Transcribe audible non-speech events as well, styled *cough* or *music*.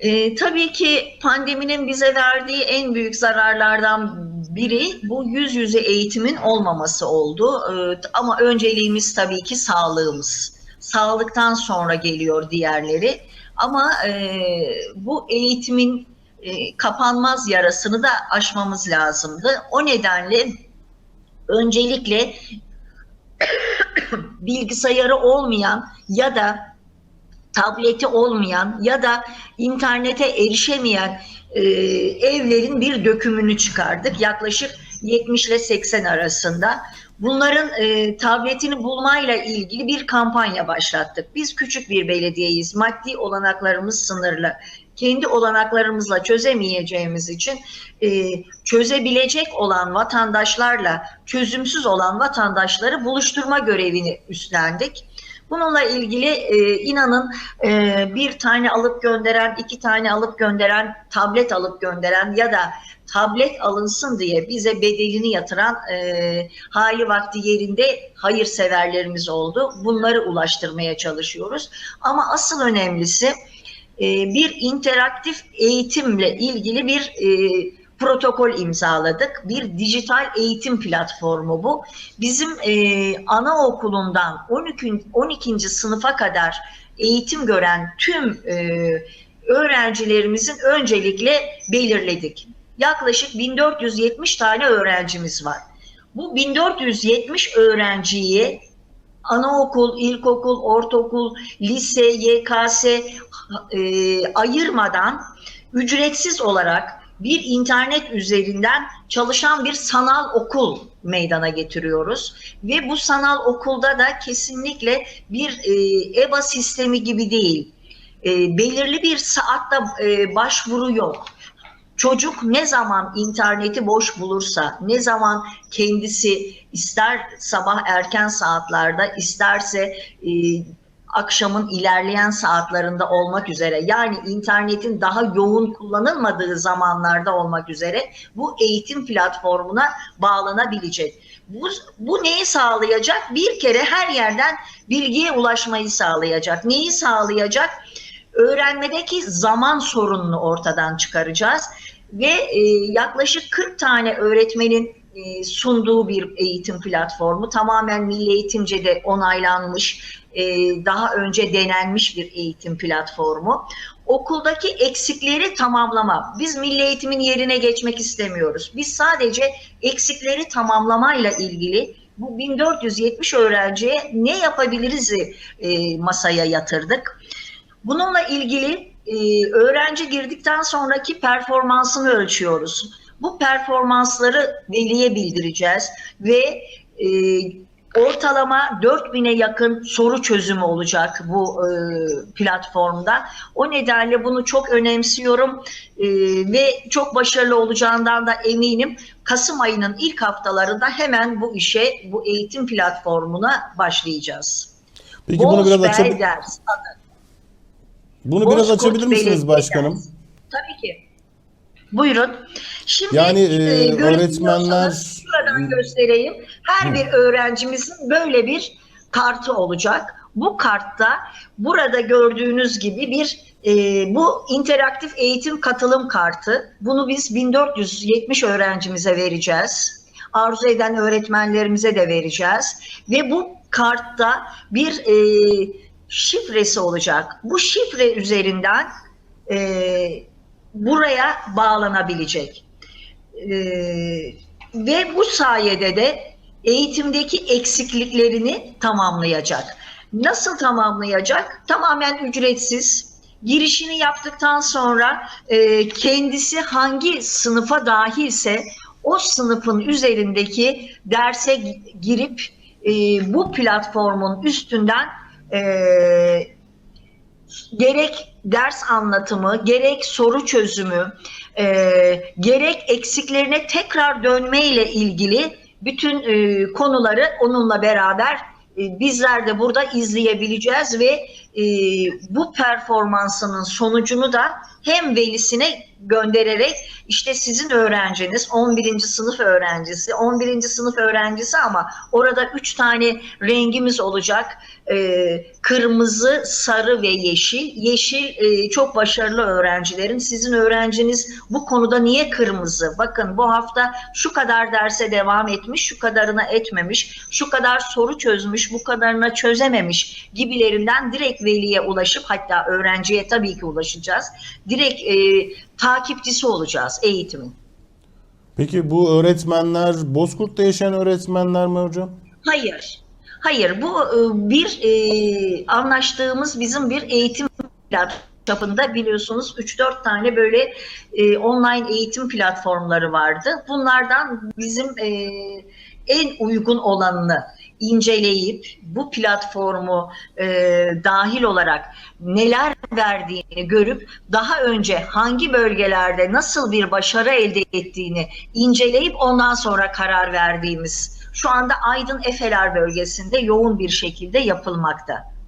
E, tabii ki pandeminin bize verdiği en büyük zararlardan biri bu yüz yüze eğitimin olmaması oldu. E, ama önceliğimiz tabii ki sağlığımız. Sağlıktan sonra geliyor diğerleri. Ama e, bu eğitimin e, kapanmaz yarasını da aşmamız lazımdı. O nedenle öncelikle *coughs* bilgisayarı olmayan ya da tableti olmayan ya da internete erişemeyen e, evlerin bir dökümünü çıkardık. Yaklaşık 70 ile 80 arasında. Bunların e, tabletini bulmayla ilgili bir kampanya başlattık. Biz küçük bir belediyeyiz. Maddi olanaklarımız sınırlı. Kendi olanaklarımızla çözemeyeceğimiz için e, çözebilecek olan vatandaşlarla çözümsüz olan vatandaşları buluşturma görevini üstlendik. Bununla ilgili e, inanın e, bir tane alıp gönderen, iki tane alıp gönderen, tablet alıp gönderen ya da tablet alınsın diye bize bedelini yatıran e, hali vakti yerinde hayırseverlerimiz oldu. Bunları ulaştırmaya çalışıyoruz. Ama asıl önemlisi e, bir interaktif eğitimle ilgili bir e, protokol imzaladık. Bir dijital eğitim platformu bu. Bizim e, anaokulundan 12. 12. sınıfa kadar eğitim gören tüm e, öğrencilerimizin öncelikle belirledik. Yaklaşık 1470 tane öğrencimiz var. Bu 1470 öğrenciyi anaokul, ilkokul, ortaokul, lise, YKS e, ayırmadan ücretsiz olarak bir internet üzerinden çalışan bir sanal okul meydana getiriyoruz ve bu sanal okulda da kesinlikle bir e, EBA sistemi gibi değil. E, belirli bir saatte e, başvuru yok. Çocuk ne zaman interneti boş bulursa, ne zaman kendisi ister sabah erken saatlerde, isterse e, akşamın ilerleyen saatlerinde olmak üzere yani internetin daha yoğun kullanılmadığı zamanlarda olmak üzere bu eğitim platformuna bağlanabilecek. Bu, bu neyi sağlayacak? Bir kere her yerden bilgiye ulaşmayı sağlayacak. Neyi sağlayacak? Öğrenmedeki zaman sorununu ortadan çıkaracağız ve e, yaklaşık 40 tane öğretmenin e, sunduğu bir eğitim platformu tamamen Milli Eğitimce'de onaylanmış e, daha önce denenmiş bir eğitim platformu. Okuldaki eksikleri tamamlama. Biz milli eğitimin yerine geçmek istemiyoruz. Biz sadece eksikleri tamamlamayla ilgili bu 1470 öğrenciye ne yapabiliriz e, masaya yatırdık. Bununla ilgili e, öğrenci girdikten sonraki performansını ölçüyoruz. Bu performansları veliye bildireceğiz ve e, ortalama 4000'e yakın soru çözümü olacak bu e, platformda. O nedenle bunu çok önemsiyorum e, ve çok başarılı olacağından da eminim. Kasım ayının ilk haftalarında hemen bu işe, bu eğitim platformuna başlayacağız. Peki bunu biraz açabilir ders. Bunu biraz Bozkurt açabilir misiniz başkanım? Dersi. Tabii ki. Buyurun. Şimdi Yani, e, görebiliyorsanız öğretmenler- şuradan göstereyim. Her bir öğrencimizin böyle bir kartı olacak. Bu kartta burada gördüğünüz gibi bir e, bu interaktif eğitim katılım kartı. Bunu biz 1470 öğrencimize vereceğiz. Arzu eden öğretmenlerimize de vereceğiz. Ve bu kartta bir e, şifresi olacak. Bu şifre üzerinden e, buraya bağlanabilecek. Ee, ve bu sayede de eğitimdeki eksikliklerini tamamlayacak. Nasıl tamamlayacak? Tamamen ücretsiz. Girişini yaptıktan sonra e, kendisi hangi sınıfa dahilse o sınıfın üzerindeki derse gi- girip e, bu platformun üstünden e, gerek ders anlatımı, gerek soru çözümü, e, gerek eksiklerine tekrar dönme ile ilgili bütün e, konuları onunla beraber e, bizler de burada izleyebileceğiz ve e, bu performansının sonucunu da hem velisine göndererek işte sizin öğrenciniz 11. sınıf öğrencisi 11. sınıf öğrencisi ama orada 3 tane rengimiz olacak Ee, kırmızı sarı ve yeşil yeşil e, çok başarılı öğrencilerin sizin öğrenciniz bu konuda niye kırmızı bakın bu hafta şu kadar derse devam etmiş şu kadarına etmemiş şu kadar soru çözmüş bu kadarına çözememiş gibilerinden direkt veliye ulaşıp hatta öğrenciye tabii ki ulaşacağız direkt e, takipçisi olacağız eğitimin. Peki bu öğretmenler Bozkurt'ta yaşayan öğretmenler mi hocam? Hayır. Hayır bu e, bir e, anlaştığımız bizim bir eğitim çapında biliyorsunuz 3-4 tane böyle e, online eğitim platformları vardı. Bunlardan bizim e, en uygun olanını inceleyip bu platformu e, dahil olarak neler verdiğini görüp daha önce hangi bölgelerde nasıl bir başarı elde ettiğini inceleyip ondan sonra karar verdiğimiz şu anda Aydın Efeler bölgesinde yoğun bir şekilde yapılmakta.